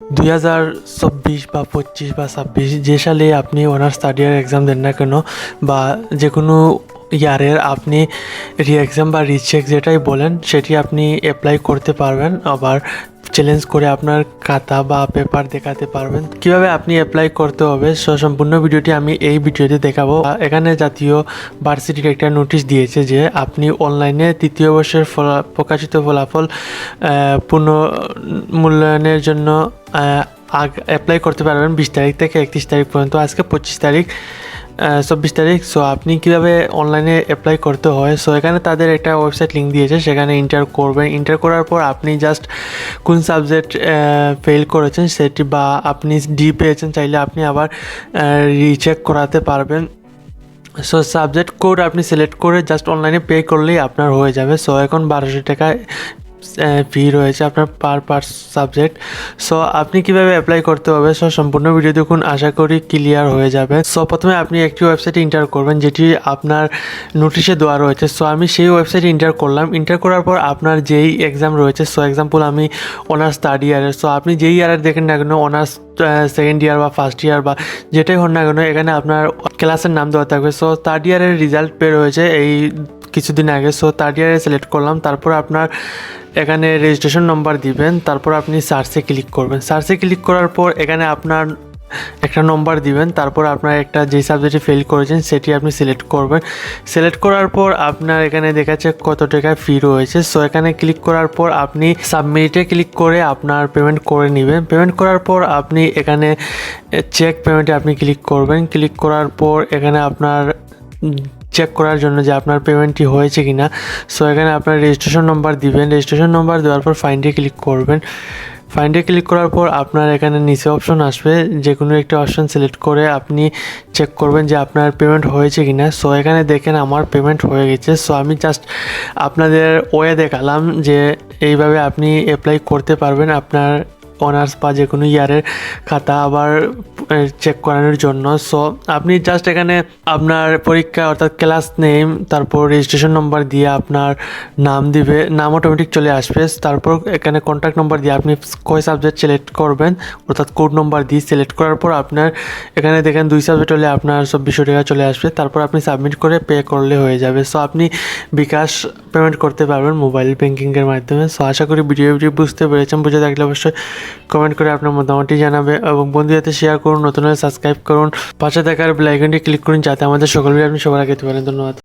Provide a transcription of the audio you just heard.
দুই হাজার চব্বিশ বা পঁচিশ বা ছাব্বিশ যে সালে আপনি অনার্স থার্ড ইয়ার এক্সাম দেন না কেন বা যে কোনো ইয়ারের আপনি রি এক্সাম বা রিচেক যেটাই বলেন, সেটি আপনি অ্যাপ্লাই করতে পারবেন। আবার চ্যালেঞ্জ করে আপনার খাতা বা পেপার দেখাতে পারবেন। কীভাবে আপনি অ্যাপ্লাই করতে হবে, সো সম্পূর্ণ ভিডিওটি আমি এই ভিডিওতে দেখাবো। এখানে জাতীয় ভার্সিটির একটা নোটিশ দিয়েছে যে, আপনি অনলাইনে তৃতীয় বর্ষের ফলা, প্রকাশিত ফলাফল পুনঃ মূল্যায়নের জন্য আগ অ্যাপ্লাই করতে পারবেন বিশ তারিখ থেকে একত্রিশ তারিখ পর্যন্ত। আজকে পঁচিশ তারিখ। চব্বিশ তারিখ সো আপনি কীভাবে অনলাইনে অ্যাপ্লাই করতে হয়? সো এখানে তাদের একটা ওয়েবসাইট লিঙ্ক দিয়েছে, সেখানে ইন্টার করবেন। ইন্টার করার পর আপনি জাস্ট কোন সাবজেক্ট ফেল করেছেন সেটি বা আপনি ডি পেয়েছেন, চাইলে আপনি আবার রিচেক করাতে পারবেন। সো সাবজেক্ট কোড আপনি সিলেক্ট করে জাস্ট অনলাইনে পে করলেই আপনার হয়ে যাবে। সো এখন বারোশো টাকা ফি রয়েছে আপনার পার পার সাবজেক্ট সো আপনি কীভাবে অ্যাপ্লাই করতে হবে? সো সম্পূর্ণ ভিডিও দেখুন, আশা করি ক্লিয়ার হয়ে যাবে। সো প্রথমে আপনি একটি ওয়েবসাইট ইন্টার করবেন, যেটি আপনার নোটিশে দেওয়া রয়েছে। সো আমি সেই ওয়েবসাইটে ইন্টার করলাম। ইন্টার করার পর আপনার যেই এক্সাম রয়েছে সো এক্সাম্পল আমি অনার্স থার্ড ইয়ারের সো আপনি যেই ইয়ারের দেখেন না কেন অনার্স সেকেন্ড ইয়ার বা ফার্স্ট ইয়ার বা যেটাই হন না কেন, এখানে আপনার ক্লাসের নাম দেওয়া থাকবে। সো থার্ড ইয়ারের রেজাল্ট বের হয়েছে। এই কিছুদিন আগে সো থার্ড ইয়ারে সিলেক্ট করলাম। তারপর আপনার এখানে রেজিস্ট্রেশন নম্বর দিবেন, তারপর আপনি সার্চে ক্লিক করবেন। সার্চে ক্লিক করার পর এখানে আপনার একটা নম্বর দিবেন, তারপর আপনার একটা যেই সাবজেক্টে ফেল করেছেন, সেটি আপনি সিলেক্ট করবেন। সিলেক্ট করার পর আপনার এখানে দেখাচ্ছে কত টাকা ফি রয়েছে। সো এখানে ক্লিক করার পর আপনি সাবমিটে ক্লিক করে আপনার পেমেন্ট করে নেবেন। পেমেন্ট করার পর আপনি এখানে চেক পেমেন্টে আপনি ক্লিক করবেন। ক্লিক করার পর এখানে আপনার চেক করার জন্য যে আপনার পেমেন্টটি হয়েছে কি না সো এখানে আপনার রেজিস্ট্রেশন নম্বর দিবেন। রেজিস্ট্রেশন নম্বর দেওয়ার পর ফাইন্ডে ক্লিক করবেন। ফাইন্ডে ক্লিক করার পর আপনার এখানে নিচে অপশন আসবে। যে কোনো একটা অপশন সিলেক্ট করে আপনি চেক করবেন যে আপনার পেমেন্ট হয়েছে কি না সো এখানে দেখেন আমার পেমেন্ট হয়ে গেছে। সো আমি জাস্ট আপনাদের ওয়ে দেখালাম যে এইভাবে আপনি অ্যাপ্লাই করতে পারবেন আপনার অনার্স বা যে কোনো ইয়ারের খাতা আবার চেক করানোর জন্য। সো আপনি জাস্ট এখানে আপনার পরীক্ষা অর্থাৎ ক্লাস নেম তারপর রেজিস্ট্রেশন নম্বর দিয়ে আপনার নাম দিবে, নাম অটোমেটিক চলে আসবে। তারপর এখানে কন্ট্যাক্ট নম্বর দিয়ে আপনি কয় সাবজেক্ট সিলেক্ট করবেন, অর্থাৎ কোড নম্বর দিয়ে সিলেক্ট করার পর আপনার, এখানে দেখেন দুই সাবজেক্ট হলে আপনার চব্বিশশো টাকা চলে আসবে। তারপর আপনি সাবমিট করে পে করলে হয়ে যাবে। সো আপনি বিকাশ পেমেন্ট করতে পারবেন মোবাইল ব্যাঙ্কিংয়ের মাধ্যমে। সো আশা করি ভিডিওটি বুঝতে পেরেছেন। বুঝে থাকলে অবশ্যই কমেন্ট করে আপনার মতামতটি জানাবে এবং বন্ধুদের শেয়ার করুন, নতুন হলে সাবস্ক্রাইব করুন। পাশে থাকার বেল আইকনটি ক্লিক করুন যাতে আমাদের সকল আপনি সবার আগে পারেন। ধন্যবাদ।